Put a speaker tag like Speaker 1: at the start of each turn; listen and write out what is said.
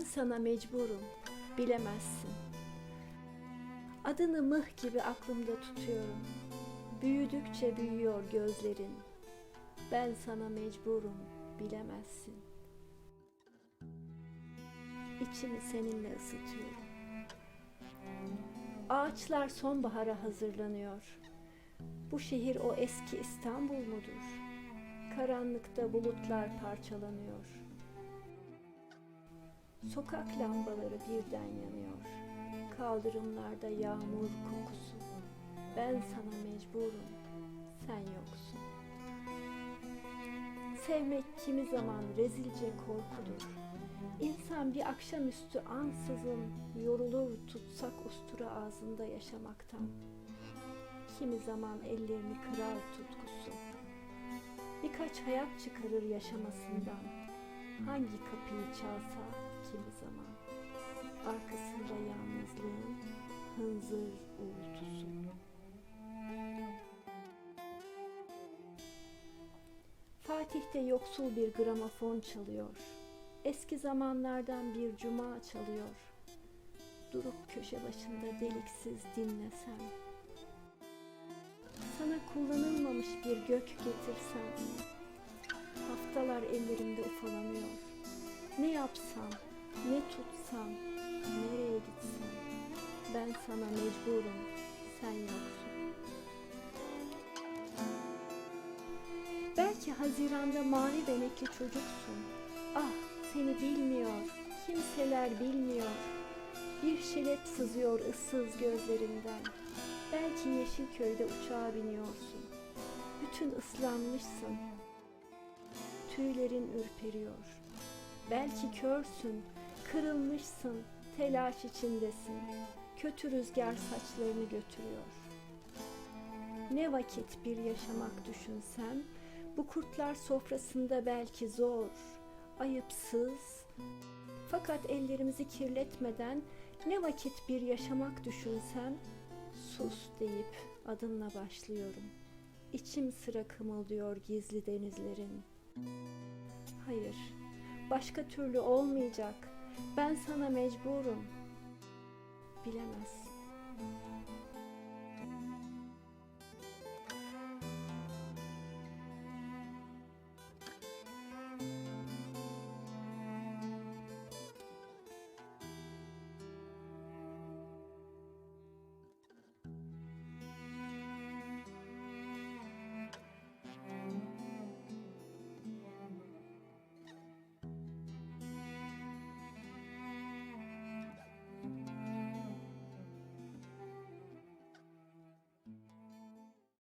Speaker 1: Ben sana mecburum, bilemezsin. Adını mıh gibi aklımda tutuyorum. Büyüdükçe büyüyor gözlerin. Ben sana mecburum, bilemezsin. İçimi seninle ısıtıyorum. Ağaçlar sonbahara hazırlanıyor. Bu şehir o eski İstanbul mudur? Karanlıkta bulutlar parçalanıyor. Sokak lambaları birden yanıyor. Kaldırımlarda yağmur kokusu. Ben sana mecburum, sen yoksun. Sevmek kimi zaman rezilce korkudur. İnsan bir akşamüstü ansızın yorulur tutsak ustura ağzında yaşamaktan. Kimi zaman ellerini kırar tutkusu. Birkaç hayat çıkarır yaşamasından. Hangi kapıyı çalsa kimi zaman. Arkasında yalnızlığın hınzır uğultusu. Fatih'te yoksul bir gramofon çalıyor. Eski zamanlardan bir cuma çalıyor. Durup köşe başında deliksiz dinlesem. Sana kullanılmamış bir gök getirsem. Haftalar ellerimde ufalanıyor. Ne yapsam, ne tutsam, nereye gitsem. Ben sana mecburum, sen yoksun. Belki Haziran'da mavi benekli çocuksun. Ah seni bilmiyor, kimseler bilmiyor. Bir şelep sızıyor ıssız gözlerinden. Belki Yeşilköy'de uçağa biniyorsun. Bütün ıslanmışsın. Tüylerin ürperiyor. Belki körsün, kırılmışsın, telaş içindesin. Kötü rüzgar saçlarını götürüyor. Ne vakit bir yaşamak düşünsem, bu kurtlar sofrasında belki zor, ayıpsız. Fakat ellerimizi kirletmeden ne vakit bir yaşamak düşünsem, sus deyip adınla başlıyorum. İçim sıra kımıldıyor gizli denizlerin. Hayır, başka türlü olmayacak. Ben sana mecburum. Bilemezsin.